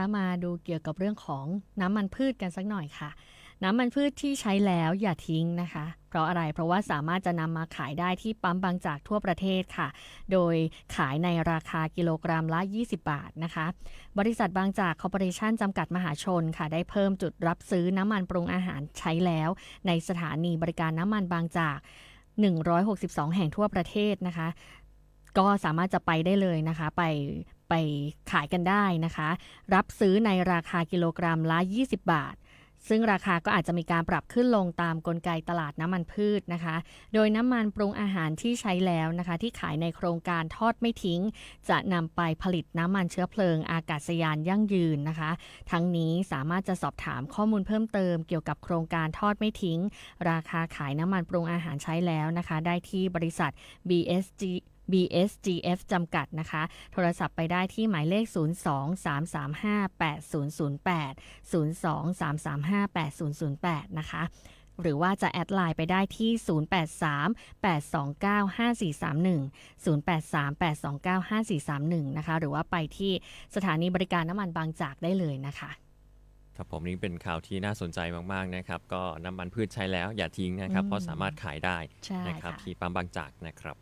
คะมาดูเกี่ยวกับเรื่องของน้ำมันพืชกันสักหน่อยค่ะ น้ำมันพืชที่ใช้แล้วอย่าทิ้งนะคะ เพราะอะไรเพราะว่าสามารถจะนำมาขายได้ที่ปั๊มบางจากทั่วประเทศค่ะ โดยขายในราคากิโลกรัมละ 20 บาทนะคะ บริษัทบางจากคอร์ปอเรชั่นจำกัดมหาชนค่ะ ได้เพิ่มจุดรับซื้อน้ำมันปรุงอาหารใช้แล้ว ในสถานีบริการน้ำมันบางจาก 162 แห่งทั่วประเทศนะคะก็สามารถจะไปได้เลยนะคะ ไป ไปขายกันได้นะคะ รับซื้อในราคากิโลกรัมละ 20 บาท ซึ่งราคาก็อาจจะมีการปรับขึ้นลงตามกลไกตลาดน้ำมันพืชนะคะ โดยน้ำมันปรุงอาหารที่ใช้แล้วนะคะ ที่ขายในโครงการทอดไม่ทิ้ง จะนำไปผลิตน้ำมันเชื้อเพลิงอากาศยานยั่งยืนนะคะ ทั้งนี้สามารถจะสอบถามข้อมูลเพิ่มเติมเกี่ยวกับโครงการทอดไม่ทิ้ง ราคาขายน้ำมันปรุงอาหารใช้แล้วนะคะ ได้ที่บริษัท BSG BSGF จำกัดนะคะ โทรศัพท์ไปได้ที่หมายเลข 02-335-8008 02-335-8008 นะคะ หรือว่าจะแอดไลน์ไปได้ที่ 083-829-5431 083-829-5431 นะคะ หรือว่าไปที่สถานีบริการน้ำมันบางจากได้เลยนะคะครับผมนี่เป็นข่าวที่น่าสนใจมาก ๆ นะครับ ก็น้ำมันพืชใช้แล้วอย่าทิ้งนะครับอืมเพราะสามารถขายได้ใช่นะครับค่ะที่ปั๊มบางจากนะครับ